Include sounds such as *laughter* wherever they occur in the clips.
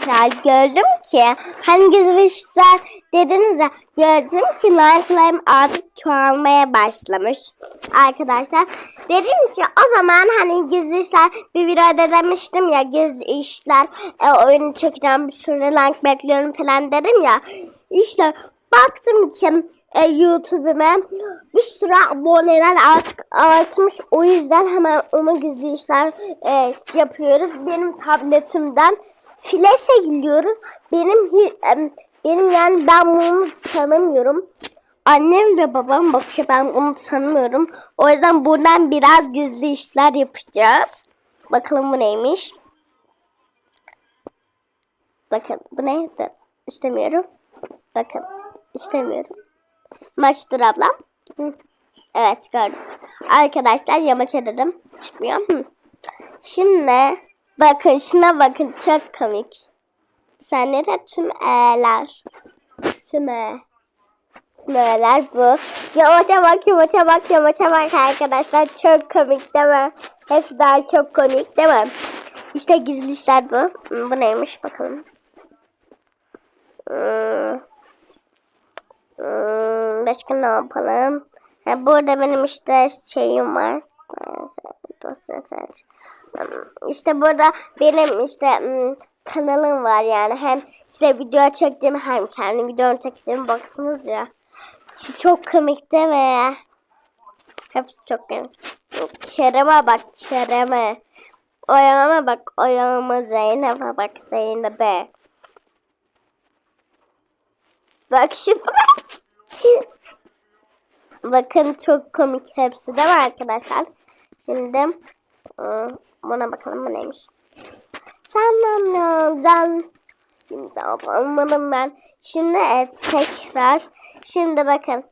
Arkadaşlar gördüm ki hani gizli işler dediniz ya gördüm ki like'larım artık çoğalmaya başlamış arkadaşlar. Dedim ki o zaman hani gizli işler bir videoda demiştim ya gizli işler e, oyunu çekeceğim bir sürü like bekliyorum falan dedim ya. İşte baktım ki e, YouTube'uma bir sürü aboneler artık artmış. O yüzden hemen onu gizli işler e, yapıyoruz. Benim tabletimden Flash'e gidiyoruz. Benim benim yani ben bunu tanımıyorum. Annem ve babam bakıyor ben onu tanımıyorum. O yüzden buradan biraz gizli işler yapacağız. Bakalım bu neymiş. Bakın bu ne? İstemiyorum. Bakın istemiyorum. Maçtır ablam. Evet gördüm. Arkadaşlar yamaça dedim. Çıkmıyor. Şimdi bakın şuna bakın çok komik. Sen ne de tüm e'ler. Tüm e. Tüm e'ler bu. Yamaça bak yamaça bak yamaça bak arkadaşlar. Çok komik değil mi? Hepsi daha çok komik değil mi? İşte gizli işler bu. Bu neymiş bakalım. Hmm. Hmm, başka ne yapalım? Ha, burada benim işte şeyim var. Dosya seç. İşte burada benim işte hmm, kanalım var yani. Hem size video çektiğim hem kendi videomu çektiğim baksınız ya. Çok komik değil mi? Hepsi çok komik. Kerem'e bak Kerem'e. Ayağıma bak ayağıma Zeynep'e bak Zeynep'e. Bak şimdi. *laughs* Bakın çok komik hepsi değil mi arkadaşlar? Şimdi ıı, buna bakalım bu neymiş. Senden imza almadım ben. Şimdi evet tekrar. Şimdi bakın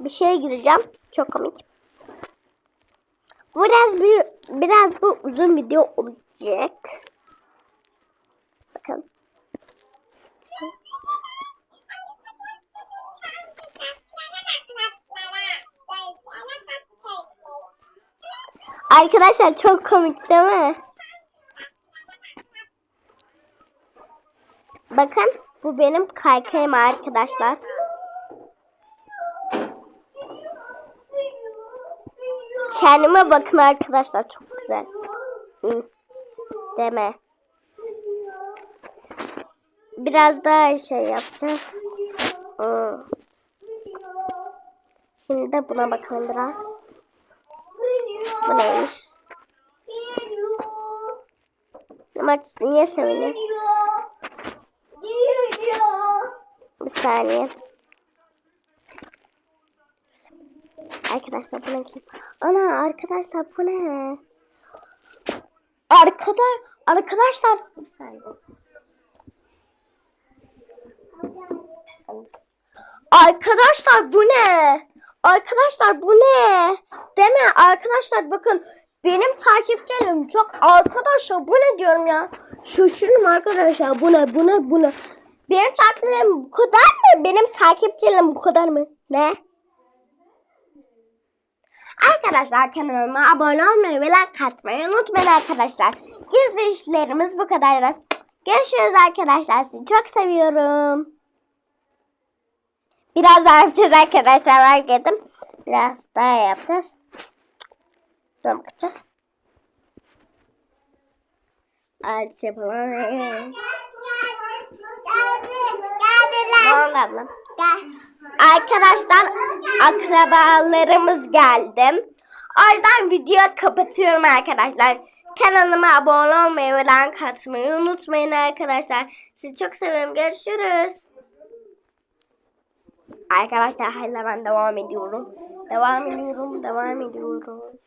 bir şeye gireceğim. Çok komik. Biraz bir biraz bu uzun video olacak. Bakın. Arkadaşlar çok komik değil mi? Bakın bu benim kaykayım arkadaşlar. Kendime bakın arkadaşlar çok güzel. Deme. Biraz daha şey yapacağız. Şimdi de buna bakalım biraz. Bu neymiş? Ama niye seviniyor? Bir saniye. Arkadaşlar bu ne? Ana arkadaşlar bu ne? Arkadaşlar arkadaşlar bir saniye. Arkadaşlar bu ne? Arkadaşlar bu ne? Deme arkadaşlar bakın benim takipçilerim çok arkadaşlar bu ne diyorum ya? Şaşırdım arkadaşlar bu ne bu ne bu ne? Benim takipçilerim bu kadar mı? Benim takipçilerim bu kadar mı? Ne? Arkadaşlar kanalıma abone olmayı ve like atmayı unutmayın arkadaşlar. Gizli bu kadar. Görüşürüz arkadaşlar. Sizi çok seviyorum. Biraz daha yapacağız arkadaşlar. Fark ettim. Biraz daha yapacağız. Sonra bakacağız. Artık yapalım. Ablam? Arkadaşlar akrabalarımız geldi. O yüzden videoyu kapatıyorum arkadaşlar. Kanalıma abone olmayı ve like atmayı unutmayın arkadaşlar. Sizi çok seviyorum. Görüşürüz. Arkadaşlar hala ben devam ediyorum. Devam ediyorum. Devam ediyorum.